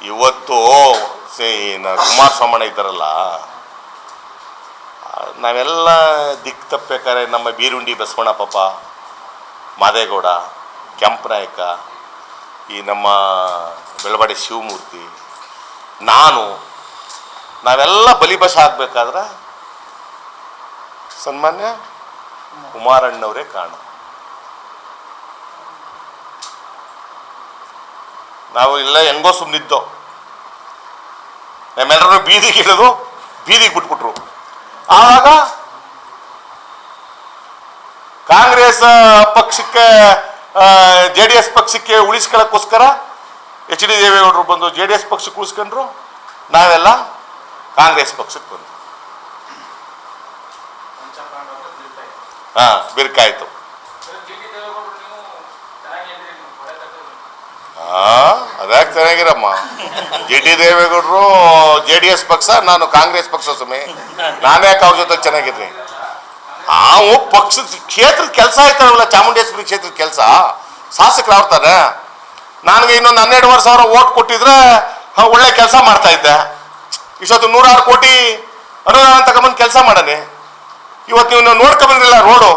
ಇವತ್ತು ಸೇ ಕುಮಾರಸ್ವಾಮಣ್ಣ ಇದ್ದಾರಲ್ಲ ನಾವೆಲ್ಲ ದಿಕ್ ತಪ್ಪಬೇಕಾದ್ರೆ ನಮ್ಮ ಬೀರುಂಡಿ ಬಸವಣ್ಣ ಪಾಪ, ಮಾದೇಗೌಡ, ಕೆಂಪನಾಯಕ, ಈ ನಮ್ಮ ಬೆಳವಾಡಿ ಶಿವಮೂರ್ತಿ, ನಾನು, ನಾವೆಲ್ಲ ಬಲಿಬಸ ಆಗಬೇಕಾದ್ರೆ ಸನ್ಮಾನ್ಯ ಕುಮಾರಣ್ಣವರೇ ಕಾರಣ. ನಾವು ಇಲ್ಲ ಹೆಂಗೋ ಸುಮ್ಮನಿದ್ದೋ ನಮ್ಮೆಲ್ಲರೂ ಬೀದಿಗೆ ಇಳಿದು ಬೀದಿಗೆ ಬಿಟ್ಬಿಟ್ರು. ಆವಾಗ ಕಾಂಗ್ರೆಸ್ ಪಕ್ಷಕ್ಕೆ ಜೆ ಡಿ ಎಸ್ ಪಕ್ಷಕ್ಕೆ ಉಳಿಸ್ಕೊಳ್ಳೋಕ್ಕೋಸ್ಕರ ಎಚ್ ಡಿ ದೇವೇಗೌಡರು ಬಂದು ಜೆ ಡಿ ಎಸ್ ಪಕ್ಷಕ್ಕೆ ಉಳಿಸ್ಕೊಂಡ್ರು. ನಾವೆಲ್ಲ ಕಾಂಗ್ರೆಸ್ ಪಕ್ಷಕ್ಕೆ ಬಂದು ಹಾ ಬಿರ್ಕಾಯ್ತು ಹಾ ಅದ್ಯಾಕೆ ಚೆನ್ನಾಗಿರಮ್ಮ? ಜಿ ಡಿ ದೇವೇಗೌಡರು, ಜೆ ಡಿ ಎಸ್ ಪಕ್ಷ, ನಾನು ಕಾಂಗ್ರೆಸ್ ಪಕ್ಷ ಸುಮ್ಮನೆ. ನಾನೇ ಅವ್ರ ಜೊತೆ ಚೆನ್ನಾಗಿದ್ರಿ ನಾವು ಪಕ್ಷದ ಕ್ಷೇತ್ರದ ಕೆಲಸ ಆಯ್ತಾರಲ್ಲ ಚಾಮುಂಡೇಶ್ವರಿ ಕ್ಷೇತ್ರದ ಕೆಲಸ? ಶಾಸಕರು ಆಡ್ತಾರೆ ನನಗೆ ಇನ್ನೊಂದು ಹನ್ನೆರಡುವರೆ ಸಾವಿರ ಓಟ್ ಕೊಟ್ಟಿದ್ರೆ ಒಳ್ಳೆ ಕೆಲಸ ಮಾಡ್ತಾ ಇದ್ದೆ. ಇಷ್ಟೊತ್ತು ನೂರಾರು ಕೋಟಿ ಅನುದಾನ ತಗೊಂಬಂದು ಕೆಲಸ ಮಾಡನೆ. ಇವತ್ತು ನೀವು ನೋಡ್ಕೊಂಬಂದಿಲ್ಲ ರೋಡು.